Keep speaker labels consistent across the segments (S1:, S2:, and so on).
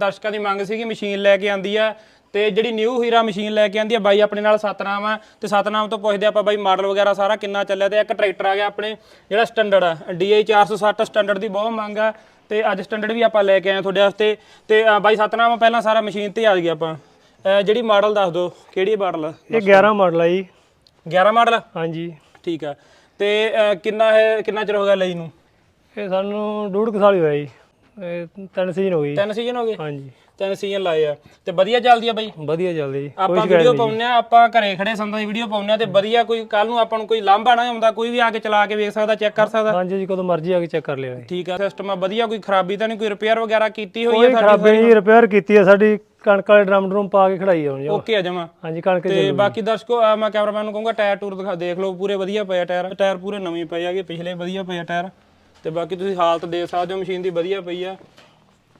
S1: ਦਰਸ਼ਕਾਂ ਦੀ ਮੰਗ ਸੀਗੀ ਮਸ਼ੀਨ ਲੈ ਕੇ ਆਂਦੀ ਆ ਤੇ ਜਿਹੜੀ ਨਿਊ ਹੀਰਾ ਮਸ਼ੀਨ ਲੈ ਕੇ ਆਂਦੀ ਆ ਬਾਈ ਆਪਣੇ ਨਾਲ ਸਤਨਾਮ ਆ ਤੇ ਸਤਨਾਮ ਤੋਂ ਪੁੱਛਦੇ ਆਪਾਂ ਬਾਈ ਮਾਡਲ ਵਗੈਰਾ ਸਾਰਾ ਕਿੰਨਾ ਚੱਲਿਆ ਤੇ ਇੱਕ ਟਰੈਕਟਰ ਆ ਗਿਆ ਆਪਣੇ ਜਿਹੜਾ ਸਟੈਂਡਰਡ ਆ DI 460 ਸਟੈਂਡਰਡ ਦੀ ਬਹੁਤ ਮੰਗ ਆ ਤੇ ਅੱਜ ਸਟੈਂਡਰਡ ਵੀ ਆਪਾਂ ਲੈ ਕੇ ਆਏ ਤੁਹਾਡੇ ਵਾਸਤੇ ਤੇ ਅ, ਬਾਈ ਸਤਨਾਮ ਪਹਿਲਾਂ ਸਾਰਾ ਮਸ਼ੀਨ ਤੇ ਆ ਗਿਆ ਆਪਾਂ। ਅ, ਜਿਹੜੀ ਮਾਡਲ ਦੱਸ ਦਿਓ ਕਿਹੜੀ ਮਾਡਲ ਆ?
S2: ਇਹ 11 ਮਾਡਲ ਆ ਜੀ।
S1: 11 ਮਾਡਲ
S2: ਹਾਂਜੀ।
S1: ਠੀਕ ਆ। ਤੇ ਅ, ਕਿੰਨਾ ਹੈ ਕਿੰਨਾ ਚਿਰ ਹੋ ਗਿਆ ਲਈ ਨੂੰ?
S2: ਇਹ ਸਾਨੂੰ ਡੂਢ ਕੁ ਸਾਲ ਹੀ ਹੋਇਆ ਜੀ। ਇਹ ਤਿੰਨ ਸੀਜ਼ਨ ਹੋ ਗਈ
S1: ਤਿੰਨ ਸੀਜ਼ਨ ਹੋ ਗਏ?
S2: ਹਾਂਜੀ।
S1: ਤਿੰਨ ਸੀਜ਼ਨ ਲਾਏ ਆ। ਤੇ ਵਧੀਆ ਚੱਲਦੀ ਆ ਬਾਈ?
S2: ਵਧੀਆ ਚੱਲਦੀ ਜੀ।
S1: ਆਪਾਂ ਵੀਡੀਓ ਪਾਉਂਦੇ ਆ ਆਪਾਂ ਘਰੇ ਖੜੇ ਸੰਦਾਂ ਦੀ ਵੀਡੀਓ ਪਾਉਂਦੇ ਆ ਤੇ ਵਧੀਆ ਕੋਈ ਕੱਲ ਨੂੰ ਆਪਾਂ ਨੂੰ ਕੋਈ ਲਾਂਭਾ ਨਾ ਆਉਂਦਾ ਕੋਈ ਵੀ ਆ ਕੇ ਚਲਾ ਕੇ ਵੇਖ ਸਕਦਾ ਚੈੱਕ ਕਰ ਸਕਦਾ।
S2: ਹਾਂਜੀ ਜੀ ਕਦੋਂ ਮਰਜ਼ੀ ਆ ਕੇ ਚੈੱਕ ਕਰ ਲਿਆ ਜੀ।
S1: ਠੀਕ ਆ ਸਿਸਟਮ ਆ ਵਧੀਆ ਕੋਈ ਖਰਾਬੀ ਤਾਂ ਨਹੀਂ ਕੋਈ ਰਿਪੇਅਰ ਵਗੈਰਾ ਕੀਤੀ ਹੋਈ
S2: ਕੋਈ
S1: ਆ
S2: ਖਰਾਬੀ ਨਹੀਂ ਰਿਪੇਅਰ ਕੀਤੀ ਹੈ ਸਾਡੀ ਕਣਕ ਵਾਲੇ ਡਰਮ ਡਰਮ ਪਾ ਕੇ ਖੜਾਈ ਆ ਹੁਣ ਜੀ
S1: ਓਕੇ ਆ ਜਮਾ।
S2: ਹਾਂਜੀ ਕਣਕ
S1: ਤੇ ਬਾਕੀ ਦਰਸ਼ਕੋ ਮੈਂ ਕੈਮਰਾਮੈਨ ਨੂੰ ਕਹੂੰਗਾ ਟਾਇਰ ਟੂਰ ਦਿਖਾ ਦੇਖ ਲਓ ਪੂਰੇ ਵਧੀਆ ਪਏ ਆ ਟਾਇਰ ਟਾਇਰ ਪੂਰੇ ਨਵੇਂ ਪਏ ਆਗੇ ਪਿਛਲੇ ਵਧੀਆ ਪਏ ਆ ਟਾਇਰ ਤੇ ਬਾਕੀ ਤੁਸੀਂ ਹਾਲਤ ਦੇਖ ਸਕਦੇ ਹੋ ਮਸ਼ੀਨ ਦੀ ਵਧੀਆ ਪਈ ਆ।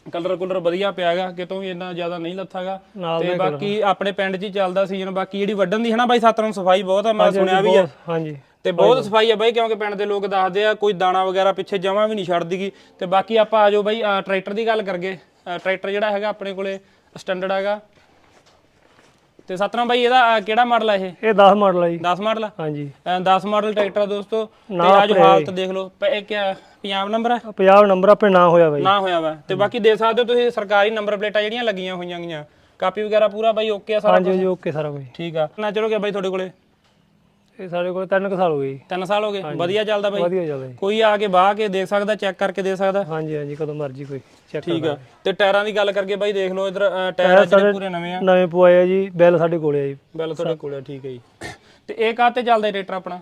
S1: ਕਲਰ ਕੁਲਰ ਵਧੀਆ ਪਿਆ ਹੈਗਾ ਕਿਤੋਂ ਵੀ ਇੰਨਾ ਜ਼ਿਆਦਾ ਨਹੀਂ ਲੱਥਾਗਾ।
S2: ਨਾਲ
S1: ਤੇ ਬਾਕੀ ਆਪਣੇ ਪਿੰਡ 'ਚ ਹੀ ਚੱਲਦਾ ਸੀਜ਼ਨ ਬਾਕੀ ਜਿਹੜੀ ਵੱਢਣ ਦੀ ਹਨਾ ਬਾਈ ਸੱਤ ਨੂੰ ਸਫ਼ਾਈ ਬਹੁਤ ਆ ਮੈਂ ਸੁਣਿਆ ਵੀ ਆ।
S2: ਹਾਂਜੀ।
S1: ਤੇ ਬਹੁਤ ਸਫ਼ਾਈ ਆ ਬਾਈ ਕਿਉਂਕਿ ਪਿੰਡ ਦੇ ਲੋਕ ਦੱਸਦੇ ਆ ਕੋਈ ਦਾਣਾ ਵਗੈਰਾ ਪਿੱਛੇ ਜਮਾ ਵੀ ਨਹੀਂ ਛੱਡਦੀਗੀ। ਤੇ ਬਾਕੀ ਆਪਾਂ ਆਜੋ ਬਾਈ ਟਰੈਕਟਰ ਦੀ ਗੱਲ ਕਰਗੇ ਟਰੈਕਟਰ ਜਿਹੜਾ ਹੈਗਾ ਆਪਣੇ ਕੋਲੇ ਸਟੈਂਡਰਡ ਹੈਗਾ। ਤੇ ਸਤਨਾਮ ਬਾਈ ਇਹਦਾ ਕਿਹੜਾ ਮਾਡਲ ਆ ਇਹ?
S2: ਇਹ 10 ਮਾਡਲ ਆ ਜੀ।
S1: 10 ਮਾਡਲ ਆ?
S2: ਹਾਂਜੀ।
S1: 10 ਮਾਡਲ ਟਰੈਕਟਰ ਆ ਦੋਸਤੋ। ਤੇ ਆਜੋ ਹਾਲਤ ਦੇਖ ਲਓ ਇਹ ਕਿਆ ਪੰਜਾਬ ਨੰਬਰ ਹੈ
S2: ਪੰਜਾਬ ਨੰਬਰ ਆਪੇ ਨਾ ਹੋਇਆ ਬਾਈ
S1: ਨਾ ਹੋਇਆ ਵਾ। ਤੇ ਬਾਕੀ ਦੇ ਸਕਦੇ ਹੋ ਤੁਸੀਂ ਸਰਕਾਰੀ ਨੰਬਰ ਪਲੇਟਾਂ ਜਿਹੜੀਆਂ ਲੱਗੀਆਂ ਹੋਈਆਂ ਗੀਆਂ। ਕਾਪੀ ਵਗੈਰਾ ਪੂਰਾ ਬਾਈ ਓਕੇ ਆ ਸਾਰਾ
S2: ਹਾਂਜੀ ਜੀ ਓਕੇ ਸਾਰਾ ਬਾਈ
S1: ਠੀਕ ਆ। ਨਾ ਚਲੋ ਗਿਆ ਬਾਈ ਤੁਹਾਡੇ ਕੋਲੇ
S2: ਇਹ ਸਾਡੇ ਕੋਲ ਤਿੰਨ ਕੁ ਸਾਲ ਹੋ ਗਏ ਜੀ।
S1: 3 ਸਾਲ ਹੋ ਗਏ? ਵਧੀਆ ਚੱਲਦਾ ਬਾਈ?
S2: ਵਧੀਆ ਚੱਲਦਾ ਜੀ।
S1: ਕੋਈ ਆ ਕੇ ਬਾਹ ਕੇ ਦੇਖ ਸਕਦਾ ਚੈੱਕ ਕਰਕੇ ਦੇ ਸਕਦਾ?
S2: ਹਾਂਜੀ ਹਾਂਜੀ ਕਦੋਂ ਮਰਜ਼ੀ ਕੋਈ ਚੈੱਕ
S1: ਠੀਕ ਆ। ਤੇ ਟਾਇਰਾਂ ਦੀ ਗੱਲ ਕਰਕੇ ਬਾਈ ਦੇਖ ਲਓ ਇਧਰ ਟਾਇਰ ਆ ਜਿਹੜੇ ਪੂਰੇ ਨਵੇਂ ਆ।
S2: ਨਵੇਂ ਪਵਾਏ ਆ ਜੀ ਬਿੱਲ ਸਾਡੇ ਕੋਲੇ ਆ ਜੀ।
S1: ਬੈਲ ਤੁਹਾਡੇ ਕੋਲ ਆ ਠੀਕ ਹੈ ਜੀ। ਤੇ ਇਹ ਕਾਤੇ ਚੱਲਦਾ ਟਰੈਕਟਰ ਆਪਣਾ?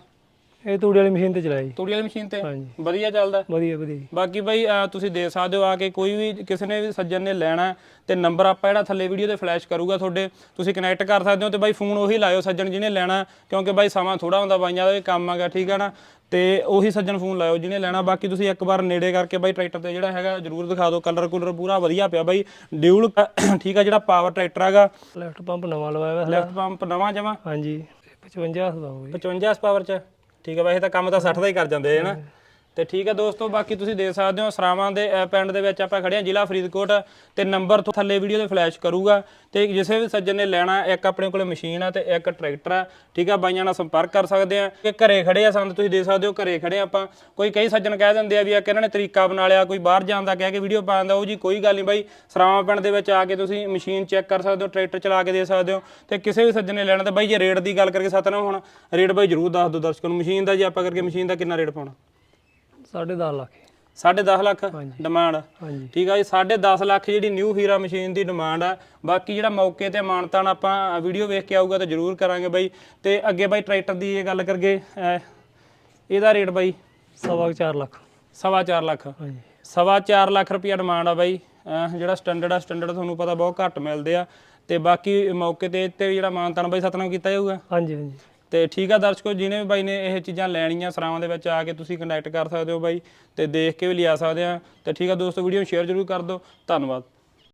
S2: ਇਹ ਤੂੜੀ ਵਾਲੀ ਮਸ਼ੀਨ ਤੇ ਚਲਾਇਆ ਜੀ
S1: ਤੂੜੀ ਵਾਲੀ ਮਸ਼ੀਨ ਤੇ?
S2: ਹਾਂਜੀ।
S1: ਵਧੀਆ ਚੱਲਦਾ?
S2: ਵਧੀਆ ਵਧੀਆ। ਜੀ
S1: ਬਾਕੀ ਬਾਈ ਅਹ ਤੁਸੀਂ ਦੇ ਸਕਦੇ ਹੋ ਆ ਕੇ ਕੋਈ ਵੀ ਕਿਸੇ ਨੇ ਵੀ ਸੱਜਣ ਨੇ ਲੈਣਾ ਹੈ ਤੇ ਨੰਬਰ ਆਪਾਂ ਜਿਹੜਾ ਥੱਲੇ ਵੀਡੀਓ ਤੇ ਫਲੈਸ਼ ਕਰੂਗਾ ਤੁਹਾਡੇ ਤੁਸੀਂ ਕਨੈਕਟ ਕਰ ਸਕਦੇ ਹੋ ਤੇ ਬਾਈ ਫੋਨ ਉਹੀ ਲਾਇਓ ਸੱਜਣ ਜਿਹਨੇ ਲੈਣਾ ਕਿਉਂਕਿ ਬਾਈ ਸਮਾਂ ਥੋੜਾ ਹੁੰਦਾ ਬਾਈਆਂ ਦਾ ਵੀ ਕੰਮ ਆਗਾ ਠੀਕ ਹੈ ਨਾ? ਤੇ ਉਹੀ ਸੱਜਣ ਫੋਨ ਲਾਇਓ ਜਿਹਨੇ ਲੈਣਾ। ਬਾਕੀ ਤੁਸੀਂ ਇੱਕ ਵਾਰ ਨੇੜੇ ਕਰਕੇ ਬਾਈ ਟਰੈਕਟਰ ਤੇ ਜਿਹੜਾ ਹੈਗਾ ਜਰੂਰ ਦਿਖਾ ਦਿਓ ਕਲਰ ਕੁਲਰ ਪੂਰਾ ਵਧੀਆ ਪਿਆ ਬਾਈ। ਡਿਊਲ ਠੀਕ ਆ ਜਿਹੜਾ ਪਾਵਰ ਟਰੈਕਟਰ ਹੈਗਾ।
S2: ਲੈਫਟ ਪੰਪ ਨਵਾਂ ਲਵਾਇਆ ਵਾ
S1: ਲੈਫਟ ਪੰਪ ਨਵਾਂ ਜਮਾ।
S2: ਹਾਂਜੀ। 55 ਦਾ ਹੋ ਗਈ।
S1: 55 ਐਸ ਪਾਵਰ ਚ। ਠੀਕ ਆ ਵੈਸੇ ਤਾਂ ਕੰਮ ਤਾਂ 60 ਦਾ ਹੀ ਕਰ ਜਾਂਦੇ ਹੈ। ਨਾ ਤੇ ਠੀਕ ਹੈ ਦੋਸਤੋ, ਬਾਕੀ ਤੁਸੀਂ ਦੇਖ ਸਕਦੇ ਹੋ ਸਰਾਵਾਂ ਦੇ ਪਿੰਡ ਦੇ ਵਿੱਚ ਆਪਾਂ ਖੜੇ ਹਾਂ, ਜ਼ਿਲ੍ਹਾ ਫਰੀਦਕੋਟ ਤੇ ਨੰਬਰ ਤੋਂ ਥੱਲੇ ਵੀਡੀਓ ਦੇ ਫਲੈਸ਼ ਕਰੂਗਾ ਤੇ ਜਿਸੇ ਵੀ ਸੱਜਣ ਨੇ ਲੈਣਾ, ਇੱਕ ਆਪਣੇ ਕੋਲੇ ਮਸ਼ੀਨ ਆ ਤੇ ਇੱਕ ਟਰੈਕਟਰ ਆ, ਠੀਕ ਆ, ਬਾਈਆਂ ਨਾਲ ਸੰਪਰਕ ਕਰ ਸਕਦੇ ਆ, ਕਿ ਘਰੇ ਖੜੇ ਆ ਸੰਦ ਤੁਸੀਂ ਦੇਖ ਸਕਦੇ ਹੋ, ਘਰੇ ਖੜੇ ਆਪਾਂ। ਕੋਈ ਕਈ ਸੱਜਣ ਕਹਿ ਦਿੰਦੇ ਆ ਵੀ ਆ ਕਿ ਇਹਨਾਂ ਨੇ ਤਰੀਕਾ ਬਣਾ ਲਿਆ ਕੋਈ ਬਾਹਰ ਜਾਣ ਦਾ ਕਹਿ ਕੇ ਵੀਡੀਓ ਪਾਉਂਦਾ ਉਹ ਜੀ ਕੋਈ ਗੱਲ ਨਹੀਂ ਬਾਈ, ਸਰਾਵਾਂ ਪਿੰਡ ਦੇ ਵਿੱਚ ਆ ਕੇ ਤੁਸੀਂ ਮਸ਼ੀਨ ਚੈੱਕ ਕਰ ਸਕਦੇ ਹੋ, ਟਰੈਕਟਰ ਚਲਾ ਕੇ ਦੇ ਸਕਦੇ ਹੋ ਤੇ ਕਿਸੇ ਵੀ ਸੱਜਣ ਨੇ ਲੈਣਾ ਤਾਂ ਬਾਈ ਜੇ ਰੇਟ ਦੀ ਗੱਲ ਕਰਕੇ ਸਤਨਾ ਹੁਣ, ਰੇਟ ਬਾਈ ਜਰੂਰ ਦੱਸ ਦਿਓ ਦਰਸ਼ਕਾਂ ਨੂੰ, ਮਸ਼ੀਨ ਦਾ ਜੇ ਆਪਾਂ ਕਰਕੇ ਮਸ਼ੀਨ ਦਾ ਕਿੰਨਾ ਰੇਟ ਪਾਉਣਾ।
S2: 10.5 ਲੱਖ।
S1: 10.5 ਲੱਖ ਡਿਮਾਂਡ
S2: ਹਾਂਜੀ।
S1: ਠੀਕ ਆ ਜੀ 10.5 ਲੱਖ ਜਿਹੜੀ ਨਿਊ ਹੀਰਾ ਮਸ਼ੀਨ ਦੀ ਡਿਮਾਂਡ ਆ। ਬਾਕੀ ਜਿਹੜਾ ਮੌਕੇ ਤੇ ਮਾਨਤਾਨ ਆਪਾਂ ਵੀਡੀਓ ਵੇਖ ਕੇ ਆਊਗਾ ਤਾਂ ਜਰੂਰ ਕਰਾਂਗੇ ਬਾਈ। ਤੇ ਅੱਗੇ ਬਾਈ ਟਰੈਕਟਰ ਦੀ ਇਹ ਗੱਲ ਕਰਗੇ ਇਹਦਾ ਰੇਟ ਬਾਈ?
S2: ਸਵਾ 4 ਲੱਖ।
S1: ਸਵਾ ਚਾਰ ਲੱਖ।
S2: ਹਾਂਜੀ।
S1: ਸਵਾ ਚਾਰ ਲੱਖ ਰੁਪਇਆ ਡਿਮਾਂਡ ਆ ਬਾਈ। ਜਿਹੜਾ ਸਟੈਂਡਰਡ ਆ ਸਟੈਂਡਰਡ ਤੁਹਾਨੂੰ ਪਤਾ ਬਹੁਤ ਘੱਟ ਮਿਲਦੇ ਆ। ਤੇ ਬਾਕੀ ਮੌਕੇ ਤੇ ਤੇ ਜਿਹੜਾ ਮਾਨਤਾਨ ਬਾਈ ਸਤਨਾਮ ਕੀਤਾ ਜਾਊਗਾ?
S2: ਹਾਂਜੀ ਹਾਂਜੀ।
S1: ਤੇ ਠੀਕ ਆ ਦਰਸ਼ਕੋ, ਜਿਹਨੇ ਵੀ ਬਾਈ ਨੇ ਇਹ ਚੀਜ਼ਾਂ ਲੈਣੀਆਂ ਸਰਾਵਾਂ ਦੇ ਵਿੱਚ ਆ ਕੇ ਤੁਸੀਂ ਕੰਟੈਕਟ ਕਰ ਸਕਦੇ ਹੋ ਬਾਈ ਤੇ ਦੇਖ ਕੇ ਵੀ ਲਿਆ ਸਕਦੇ ਆ। ਤੇ ਠੀਕ ਆ ਦੋਸਤੋ ਵੀਡੀਓ ਨੂੰ ਸ਼ੇਅਰ ਜ਼ਰੂਰ ਕਰ ਦਿਓ। ਧੰਨਵਾਦ।